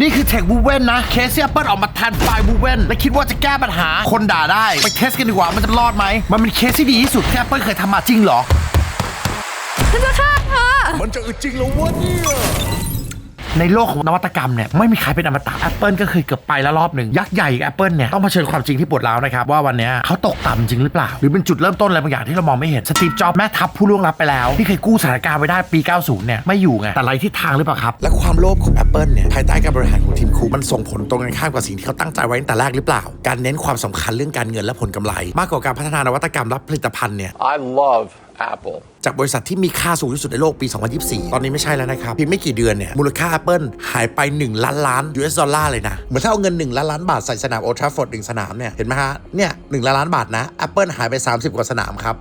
นี่คือเทคบูเว่นนะ เคสที่ Apple ออกมาแทนไฟล์บูเว่นและคิดว่าจะแก้ปัญหาคนด่าได้ ไปเทสกันดีกว่ามันจะรอดไหม มันเป็นเคสที่ดีที่สุดที่ Apple เคยทำมาจริงเหรอ ฉันจะฆ่าเธอมันจะอึดจริงแล้ววะเนี่ย ในโลกของนวัตกรรมเนี่ยไม่มีใครเป็นอมตะ Apple ก็เคยเกือบไปแล้วรอบหนึ่งยักษ์ใหญ่แอปเปิลเนี่ยต้องเผชิญความจริงที่ปวดร้าวนะครับว่าวันนี้เขาตกต่ำจริงหรือเปล่า หรือเป็นจุดเริ่มต้นอะไรบางอย่างที่เรามองไม่เห็นสตีฟจ็อบส์แม่ทัพผู้ล่วงลับไปแล้วที่เคยกู้สถานการณ์ไว้ได้ปี 90 เนี่ยไม่อยู่ไงแต่ไรทิศทางหรือเปล่าครับ และความโลภของ Apple เนี่ยภายใต้การบริหารของที มคูมันส่งผลตรงกันข้ามกับสิ่งที่เขาตั้งใจไว้ตั้งแต่แรกหรือเปล่า การเน้นความสำคัญเรื่องการเงินและผลกำไร มากกว่าการพัฒนานวัตกรรมและผลิตภัณฑ์เนี่ย I love Apple. จากบริษัทที่มีค่าสูงที่สุดในโลกปี 2024 ตอนนี้ไม่ใช่แล้วนะครับเพียงไม่กี่เดือนเนี่ย มูลค่า Apple หายไป 1 ล้านล้าน US ดอลลาร์เลยนะ เหมือนถ้าเอาเงิน 1 ล้านล้านบาทใส่สนามโอทราฟอร์ดหนึ่งสนามเนี่ย เห็นไหมฮะ เนี่ยหล้านล้านบาทนะ Apple หายไป 30 กว่าสนามครับ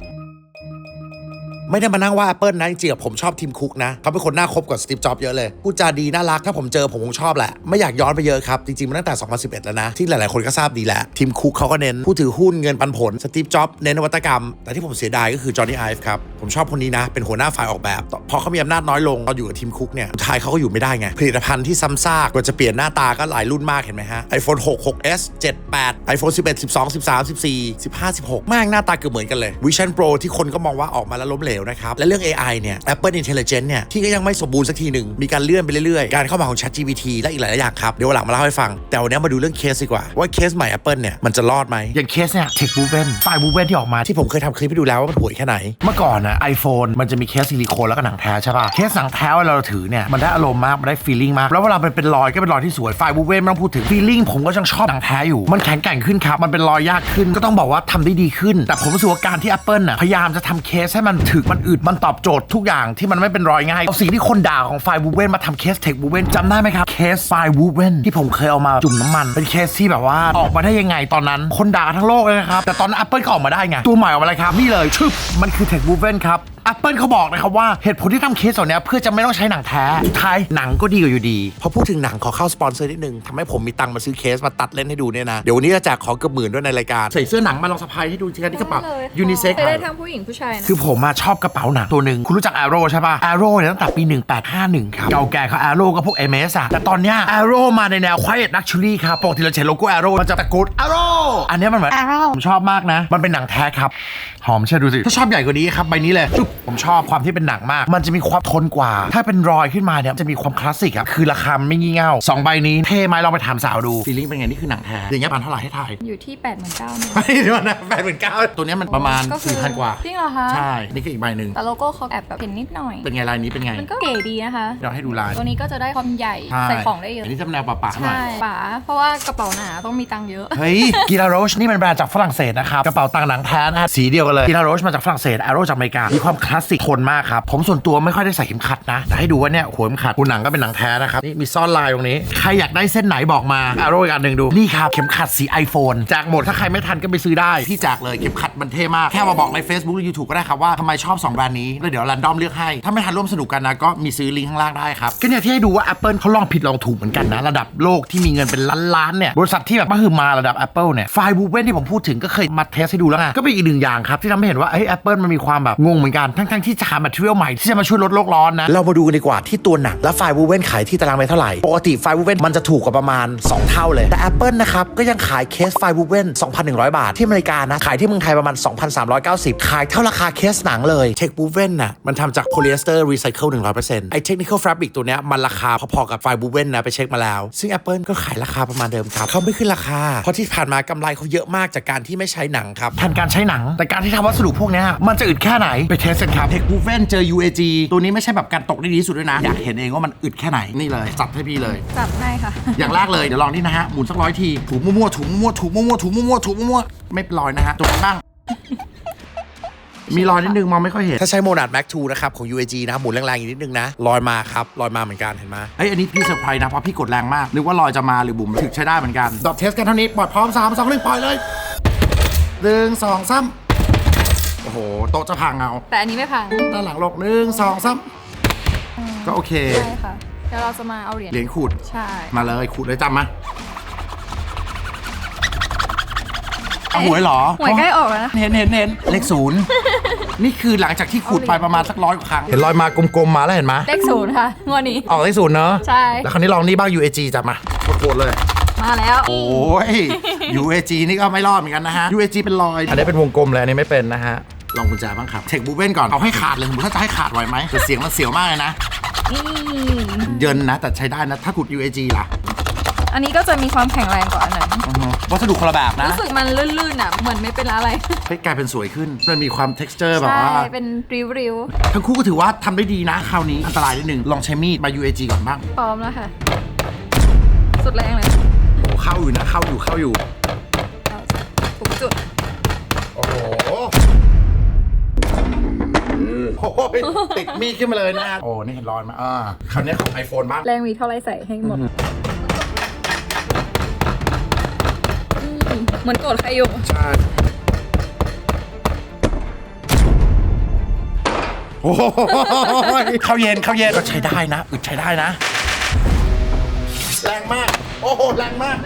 ไม่ได้มานั่งว่า Apple นะจริงๆผมชอบทีมคุกนะเขาเป็นคนน่าคบกับสตีฟจ็อบเยอะเลยพูดจาดีน่ารักถ้าผมเจอผมคงชอบแหละไม่อยากย้อนไปเยอะครับ จริงๆมันตั้งแต่ 2011 แล้วนะ ที่หลายๆคนก็ทราบดีแหละทีมคุกเขาก็เน้นผู้ถือหุ้นเงินปันผลสตีฟจ็อบเน้นนวัตกรรม แต่ที่ผมเสียดายก็คือจอห์นนี่ไอฟ์ครับผมชอบคนนี้นะ เป็นหัวหน้าฝ่ายออกแบบพอเขามีอำนาจน้อยลงตอนอยู่กับทีมคุกเนี่ยสุดท้ายเขาก็อยู่ไม่ได้ไงผลิตภัณฑ์ที่ซ้ำซากกว่าจะเปลี่ยนหน้าตาก็หลายรุ่นมากเห็นไหมฮะ iPhone 6 6s 7 8 iPhone 11 12 13 14 15 16แม่งหน้าตาเกือบเหมือนกันเลย Vision Pro ที่คนก็มองว่าออกมาแล้วล้มเหลวนะครับ และเรื่อง AI เนี่ย Apple Intelligence เนี่ย ที่ก็ยังไม่สมบูรณ์สักทีหนึ่ง มีการเลื่อนไปเรื่อยๆ การเข้ามาของ ChatGPT และอีกหลายๆอย่างครับ เดี๋ยวหลังมาเล่าให้ฟัง แต่วันนี้มาดูเรื่องเคสดีกว่า ว่าเคสใหม่ Apple เนี่ยมันจะรอดไหมอย่างเคสเนี่ย Tech b o o v e n ไฟล์ b o o v e n ที่ออกมาที่ผมเคยทำคลิปให้ดูแล้วว่ามันห่วยแค่ไหน เมื่อก่อนนะ iPhone มันจะมีเคสซิลิโคนแล้วก็หนังแท้ใช่ป่ะเคสหนังแท้เวลาเราถือเนี่ยมันได้อารมณ์มากมันได้ feeling มากแล้วเวลามันเป็นรอยก็เป็นรอยที่สวยไฟล์ b o o v e n ไม่ต้องพูดถึง feeling ผมก็ยังชอบหนังแท้อยู่มันแข็งแกร่งขึ้นครับมันเป็นรอยยากขึ้นก็ต้องบอกว่าทำได้ดีขึ้น แต่ผมรู้สึกว่าการที่ Apple น่ะพยายามจะทำเคสให้มันถึกมันอึดมันตอบโจทย์ทุกอย่างที่มันไม่เป็นรอยง่ายเอาสิ่งที่คนด่าของไฟวูเวนมาทำเคส Tech b o o v e n จำได้ไหมครับเคสไฟวูเวนที่ผมเคยเอามาจุ่มน้ำมัน เป็นเคสที่แบบว่าออกมาได้ยังไงตอนนั้น คนด่าทั้งโลกเลยนะครับแต่ตอนนั้น Apple ก็ออกมาได้ไงตัวใหม่ออกมาเลยครับนี่เลยชึบมันคือเทคบูเวนครับ Apple เขาบอกนะครับว่าเหตุผลที่ทำเคสเหล่านี้เพื่อจะไม่ต้องใช้หนังแท้สุดท้ายหนังก็ดีกว่าอยู่ดี พอพูดถึงหนังขอเข้าสปอนเซอร์นิดนึงทำให้ผมมีตังค์มาซื้อเคสมาตัดเล่นให้ดูเนี่ยนะ เดี๋ยววันนี้จะแจกของเกือบหมื่นด้วยในรายการ ใส่เสื้อหนังมาลองสะพายให้ดูสิครับที่กระเป๋าได้เลยค่ะยูนิเซ็กเคยได้ทั้งผู้หญิงผู้ชายนะ คือผมอะชอบกระเป๋าหนังตัวหนึ่งคุณรู้จัก Arrow ใช่ป่ะ Arrow เนี่ยตั้งแต่ปี 1851 ครับเก่าแก่เขา Arrow ก็พวก MS อะแต่ตอนเนี้ย Arrow มาในแนว Quiet Luxury ครับปกติเราจะเห็นโลโก้ Arrow มันจะตะโกน Arrow อันเนี้ยมันเหมือน Arrow ผมชอบมากนะ มันเป็นหนังแท้ครับ หอมเชื่อดูสิ ถ้าชอบใหญ่กว่านี้ครับใบนี้เลยจุ๊บผมชอบความที่เป็นหนังมาก มันจะมีความทนกว่า ถ้าเป็นรอยขึ้นมาเนี่ยจะมีความคลาสสิกครับคือราคามันไม่งี่เง่าสองใบนี้เท่ไหมลองไปถามสาวดูฟีลลิ่งเป็นไงนี่คือหนังแท้อย่างเงี้ยปันเท่าไหร่ให้ทายอยู่ที่8ปดหมื่นเก้าไม่เดี๋ยวนะแปดหมื่นเก้าตัวเนี้ยมันประมาณก็คืสี่พันกว่า จริงเหรอคะใช่ นี่คืออีกใบหนึ่งแต่โลโก้เขาแอบแบบเห็นนิดหน่อย เป็นไงลายนี้เป็นไงมันก็เก๋ดีนะคะเดี๋ยวให้ดูลายตัวนี้ก็จะได้ความใหญ่ใช่ใส่ของได้เยอะอันนี้จะเป็นแนวป่าๆหน่อใช่ย ป๋าเพราะว่ากระเป๋าหนาต้องมีตังค์เยอะ เฮ้ยกีฬาโรชนี่มันแบรนด์จากฝรั่งเศสนะครับ กระเป๋าตังค์หนังแท้นะฮะสีเดียวกันเลยกีฬาโรชมาจากฝรั่งเศสแอโรจากอเมริกา มีความคลาสสิกทนมากครับ ผมส่วนตัวไม่ค่อยได้ใส่เข็มขัดนะ แต่ให้ดูว่าเนี่ยหัวเข็มขัดหูหนังก็เป็นหนังแท้นะครับ นี่มีซ่อนลายตรงนี้ ใครอยากได้เส้นไหนบอกมาแอโรอีกอันหนึ่งดู นี่ครับ เข็มขัดสี iPhone แจกหมดถ้าใครไม่ทันก็ไปซื้อได้พี่แจกเลยเข็มขัดมันเท่มาก แค่มาบอกใน Facebook หรือ YouTube ก็ได้ครับว่าทำไมชอบสองแบรนด์นี้แล้วเดี๋ยวรันดอมเลือกให้ ถ้าไม่ทันร่วมสนุกกันนะก็มีซื้อลิงก์ข้างล่างได้ครับก็เนี่ยที่ให้ดูว่า Apple เขาลองผิดลองถูกเหมือนกันนะระดับโลกที่มีเงินเป็นล้านๆเนี่ยบริษัทที่แบบมาคือมาระดับ Apple เนี่ยไฟบูเว่นที่ผมพูดถึงก็เคยมาเทสให้ดูแล้วไงก็เป็นอีกหนึ่งอย่างครับที่ทำให้เห็นว่าเฮ้ย Apple มันมีความแบบงงเหมือนกันทั้งๆที่จะหาแมทเทียลใหม่ที่จะมาช่วยลดโลกร้อนนะเรามาดูกันดีกว่าที่ตัวหนักและไฟล์บูเว่นขายที่ตารางเมตรเท่าไหร่ปกติไฟล์บูเว่นมันจะถูกกว่าประมาณ 2 เท่าเลยแต่ Apple นะครับก็ยังขายเคสไฟล์บูเว่น2,100 บาท ที่อเมริกานะขายที่เมืองไทยประมาณ 2,390 ขายเท่าราคาเคสหนังเลยเทคบูเว่นน่ะมันทำจากโพลีเอสเตอร์รีไซเคิล100%ไอ้เทคนิคอลฟาบริกตัวเนี้ยมันราคาพอๆกับไฟล์บูเว่นนะไปเช็คมาแล้ว ซึ่ง Apple ก็ขายราคาประมาณเดิมครับเขาไม่ขึ้นราคาเพราะที่ผ่านมากำไรเขาเยอะมากจากการที่ไม่ใช้หนังครับแทนการใช้หนังแต่การที่ทำวัสดุพวกเนี้ยมันจะอึดแค่ไหนไปเทสกันครับเทคบูเว่นเจอ UAG ตัวนี้ไม่ใช่แบบการตกได้ดีที่สุดด้วยนะ อยากเห็นเองว่ามันอึดแค่ไหนนี่เลยจัดให้พี่เลย จับให้ค่ะ อย่างแรกเลยเดี๋ยวลองนี่นะฮะหมุนสักร้อยทีถูมั่วๆถูมั่วๆถูมั่วๆถูมั่วๆถูมั่วๆไม่เป็นรอยนะฮะจบบ้างมีรอยนิดนึงมองไม่ค่อยเห็น ถ้าใช้โมนาดแม็ก2นะครับ ของ UAG นะ หมุนแรงๆอีกนิดนึงนะรอยมาครับรอยมาเหมือนกันเห็นไหมเอ้ยอันนี้พี่เซอร์ไพรส์นะ เพราะพี่กดแรงมากหรือว่ารอยจะมาหรือบุ๋มถึกใช้ได้เหมือนกันดอกเทสกันเท่านี้ปล่อยพร้อม3 2 1ปล่อยเลยหนึ่งสองสาม โอ้โห โต๊ะจะพังเอาแต่อันนี้ไม่พังด้านหลังลกหนึ่งสองสามก็โอเค ใช่ค่ะเดี๋ยวเราจะมาเอาเหรียญเหรียญขูด ใช่ มาเลยขูดเลยจำมาเอาหวยเหรอหวยใกล้ออกแล้วนะ เห็นเห็นเห็นเลขศูนย์นี่คือหลังจากที่ขูดไปประมาณสักร้อยกว่าครั้ง เห็นรอยมากลมๆมาแล้วเห็นไหมเลขศูนย์ค่ะงวดนี้ ออกได้ศูนย์เนอะใช่ แล้วคราวนี้ลองนี่บ้าง UAG จับมาโคตรๆเลย มาแล้วโอ้ย UAG นี่ก็ไม่รอดเหมือนกันนะฮะ UAG เป็นรอย อันนี้เป็นวงกลมเลยอันนี้ไม่เป็นนะฮะ ลองกุญแจบ้างครับเทคบูเว่นก่อนเอาให้ขาดเลยสมมติถ้าจะให้ขาดไหวไหมแต่เสียงมันเสียวมากเลยนะนี่เยินนะแต่ใช้ได้นะถ้าขุด UAG ล่ะอันนี้ก็จะมีความแข็งแรงกว่าอันนั้นอือฮึวัสดุคนละแบบนะรู้สึกมันลื่นๆอะเหมือนไม่เป็นอะไรเฮ้ยกลายเป็นสวยขึ้น มันมีความ texture แบบใช่ว่า เป็นริ้วทั้งคู่ก็ถือว่าทำได้ดีนะ คราวนี้อันตรายนิดนึงลองใช้มีดมา UAG ก่อนบ้างๆพร้อมแล้วค่ะ สุดแรงเลยโอ้เข้าอยู่นะ เข้าอยู่เข้าอยู่เอาทุกจุด โอ้โห ยติดมีดขึ้นมาเลยนะ โอ้นี่เห็นรอยมาอ่าคราวนี้ของ iPhone บ้างแรงมีเท่าไรใส่ให้หมดอืมเหมือนโกรธใครอยู่ ใช่โอ้โหเข้าเย็นเข้าเย็นก็ใช้ได้นะอึดใช้ได้นะ แรงมาก โอ้โหแรงมาก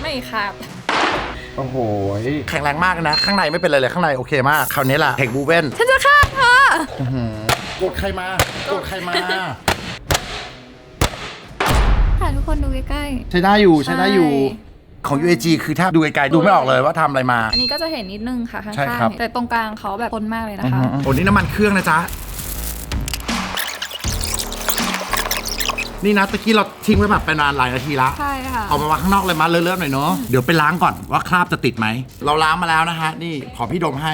ไม่ครับ โอ้โหแข็งแรงมากนะ ข้างในไม่เป็นไรเลยข้างในโอเคมาก คราวนี้ล่ะเทคบูเว่นฉันจะฆ่าเธอ กดใครมากดใครมา ค่ะทุกคนดูใกล้ ใช้ได้อยู่ใช้ได้อยู่ ใช่ ของ UAG คือถ้าดูไกลๆดูไม่ออกเลยว่าทำอะไรมา ๆ อันนี้ก็จะเห็นนิดนึงค่ะข้างใช่ครับ ๆ แต่ตรงกลางเขาแบบทนมากเลยนะคะ โอ้นี่น้ำมันเครื่องนะจ๊ะ นี่นะตะกี้เราทิ้งไว้แบบไปนานหลายนาทีละ ใช่ค่ะ เอามาวางข้างนอกเลยมาเลอะๆหน่อยเนาะ เดี๋ยวไปล้างก่อนว่าคราบจะติดไหม เราล้างมาแล้วนะฮะ นี่ขอพี่ดมให้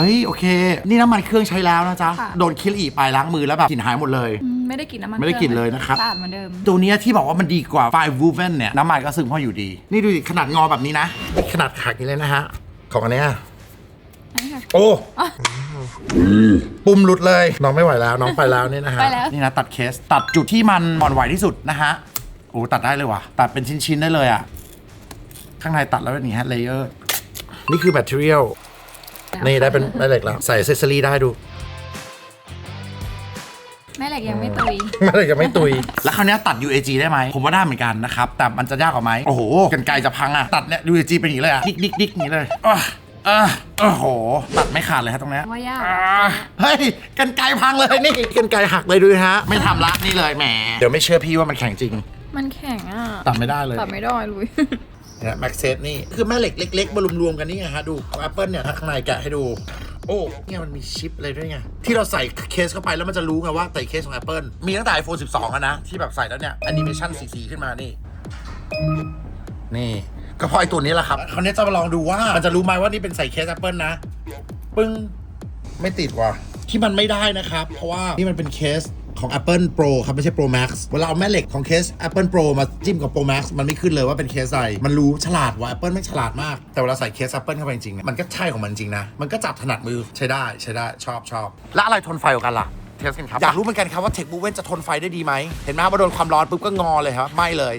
เฮ้ยโอเค นี่น้ำมันเครื่องใช้แล้วนะจ๊ะ ค่ะ โดนคิลอีไปล้างมือแล้วแบบกลิ่นหายหมดเลย อืมไม่ได้กลิ่นน้ำมันไม่ได้กลิ่นเลยนะครับ สะอาดเหมือนเดิม ตัวเนี้ยที่บอกว่ามันดีกว่าไฟวูเวนเนี่ยน้ำมันก็ซึมเข้าอยู่ดี นี่ดูดิขนาดงอแบบนี้นะนี่ขนาดหักนี่เลยนะฮะ ของอันเนี้ยอันนี้ค่ะ โอ้ปุ่มหลุดเลย น้องไม่ไหวแล้ว น้องไปแล้วนี่นะฮะ ไปแล้ว นี่นะตัดเคส ตัดจุดที่มันอ่อนไหวที่สุดนะฮะ โอ้ตัดได้เลยว่ะ ตัดเป็นชิ้นๆได้เลยอะ ข้างในตัดแล้วเป็นอย่างนี้ฮะเลเยอร์ นี่คือแบตเตอรี่ นี่ได้เป็นได้เหล็กแล้ว ใส่เซสซอรี่ได้ดู แม่เหล็กยังไม่ตุยไม่ได้จะไม่ตุย แล้วคราวเนี้ยตัด UAG ได้ไหม ผมว่าได้เหมือนกันนะครับ แต่มันจะยากกว่าไหม โอ้โหกันไกลจะพังอะ ตัดเนี่ย UAG เป็นอย่างนี้เลยอะดิกดิกดิกอย่างนี้เลยอะอะโอ้โห ตัดไม่ขาดเลยฮะตรงเนี้ยว่ายาก อะเฮ้ยกันไกลพังเลยนี่กันไกลหักเลยดูฮะ ไม่ทำละนี่เลยแหม เดี๋ยวไม่เชื่อพี่ว่ามันแข็งจริง มันแข็งอะตัดไม่ได้เลย ตัดไม่ได้ลุย เนี่ยแม็กเซตนี่ คือแม่เหล็กเล็กๆมารวมๆกันนี่ไงฮะ ดูของ Apple เนี่ยถ้าข้างในแกะให้ดู โอ้เนี่ยมันมีชิปอะไรด้วยไง ที่เราใส่เคสเข้าไปแล้วมันจะรู้ไงว่าใส่เคสของ Apple มีตั้งแต่ iPhone 12อะนะ ที่แบบใส่แล้วเนี่ยแอนิเมชันสีๆขึ้นมานี่ นี่ก็เพราะไอตัวนี้แหละครับคราวนี้จะมาลองดูว่ามันจะรู้ไหมว่านี่เป็นใส่เคส Apple นะ ปึ้งไม่ติดว่ะที่มันไม่ได้นะครับ เพราะว่านี่มันเป็นเคส ของ Apple Pro ครับ ไม่ใช่ Pro Max เวลาเอาแม่เหล็กของเคส Apple Pro มาจิ้มกับ Pro Max มันไม่ขึ้นเลยว่าเป็นเคสอะไรมันรู้ฉลาดว่า Apple ไม่ฉลาดมาก แต่เวลาใส่เคส Apple เข้าไปจริงๆเนี่ยมันก็ใช่ของมันจริงนะ มันก็จับถนัดมือใช้ได้ใช้ได้ชอบชอบแล้วอะไรทนไฟกว่ากันล่ะเทสกันครับอยากรู้เหมือนกันครับว่า Tech b o v e n จะทนไฟได้ดีไหมเห็นไหมครับว่าโดนความร้อนปุ๊บก็งอเลยครับไม่เลย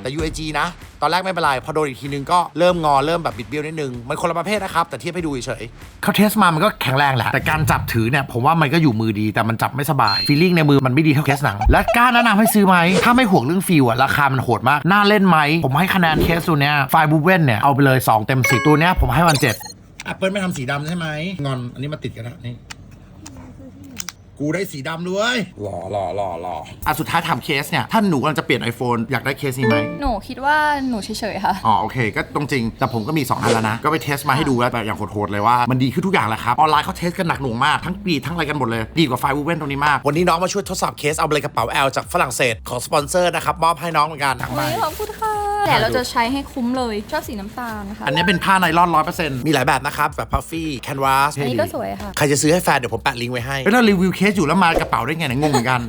แต่ UAG นะ ตอนแรกไม่เป็นไร พอโดนอีกทีนึงก็เริ่มงอเริ่มแบบบิดเบี้ยวนิดนึง มันคนละประเภทนะครับ แต่เทียบให้ดูเฉยเขาเทสมามันก็แข็งแรงแหละ แต่การจับถือเนี่ยผมว่ามันก็อยู่มือดีแต่มันจับไม่สบายฟีลลิ่งในมือมันไม่ดีเท่าเคสหนัง และกล้าแนะนำให้ซื้อไหมถ้าไม่ห่วงเรื่องฟิลอะราคามันโหดมากน่าเล่นไหมผมให้คะแนนเคสตัวเนี้ยไฟบูเว่นเนี่ยเอาไปเลย 2 เต็ม10ตัวเนี้ยผมให้มัน7 Apple ไม่ทำสีดำใช่ไหมงอนอันนี้มาติดกันนะนี่ กูได้สีดำด้วยหล่อหล่อหล่อหล่ออะสุดท้ายทำเคสเนี่ย ถ้าหนูกำลังจะเปลี่ยน iPhone อยากได้เคสนี้ไหมหนูคิดว่าหนูเฉยๆค่ะ อ๋อโอเค ก็ตรงจริง แต่ผมก็มี 2 อันแล้วนะ ก็ไปเทสมาให้ดูแล้วแบบอย่างโหดๆเลยว่ามันดีขึ้นทุกอย่างแหละครับ ออนไลน์เขาเทสกันหนักหน่วงมาก ทั้งปีทั้งอะไรกันหมดเลย ดีกว่าไฟวูเว่นตรงนี้มาก วันนี้น้องมาช่วยทดสอบเคสเอาเลยกระเป๋า L จากฝรั่งเศสของสปอนเซอร์นะครับมอบให้น้องเหมือนกันโอ้ยขอบคุณค่ะ แต่เราจะใช้ให้คุ้มเลย ชอบสีน้ำตาลนะคะอันนี้เป็นผ้าไนลอนร้อยเปอร์เซ็นต์มีหลายแบบนะครับแบบพัฟฟี่แคนวาสอันนี้ก็สวยค่ะ ใครจะซื้อให้แฟนเดี๋ยวผมแปะลิงก์ไว้ให้แล้วเรารีวิวเคสอยู่แล้วมากระเป๋าได้ไงเนี่ยงงเหมือนกัน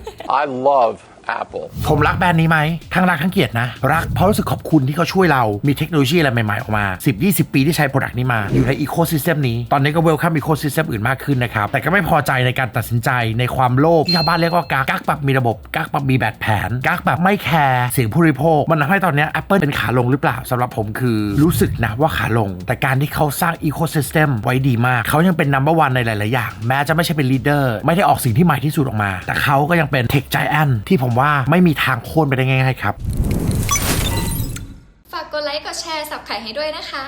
I love Apple. ผมรักแบรนด์นี้ไหมทั้งรักทั้งเกลียดนะ รักเพราะรู้สึกขอบคุณที่เขาช่วยเรา มีเทคโนโลยีอะไรใหม่ๆออกมา 10-20 ปีที่ใช้โปรดักต์นี้มา อยู่ในอีโค y ิสเต็มนี้ ตอนนี้ก็เวลคัมอีโค y ิสเต็มอื่นมากขึ้นนะครับ แต่ก็ไม่พอใจในการตัดสินใจในความโลภที่ชาวบ้านเรียกว่ากักกักแบบมีระบบกักแบบมีแบบแผนกักแบบไม่แคร์เสียงผู้บริโภค มันทำให้ตอนนี้ Apple เป็นขาลงหรือเปล่าสำหรับผมคือรู้สึกนะว่าขาลง แต่การที่เขาสร้างอีโค y ิสเต็มไว้ดีมากเขายังเป็นนัมเบอร์วันในหลายๆอย่างแม้จะไม่ใช่เป็นลีดเดอร์ไม่ได้ออกสิ่งที่ใหม่ที่สุดออกมา แต่เขาก็ยังเป็นเทคไจแอนที่ผมว่าไม่มีทางโค่นไปได้ง่ายๆครับ ฝากกดไลค์กดแชร์สับไข่ให้ด้วยนะคะ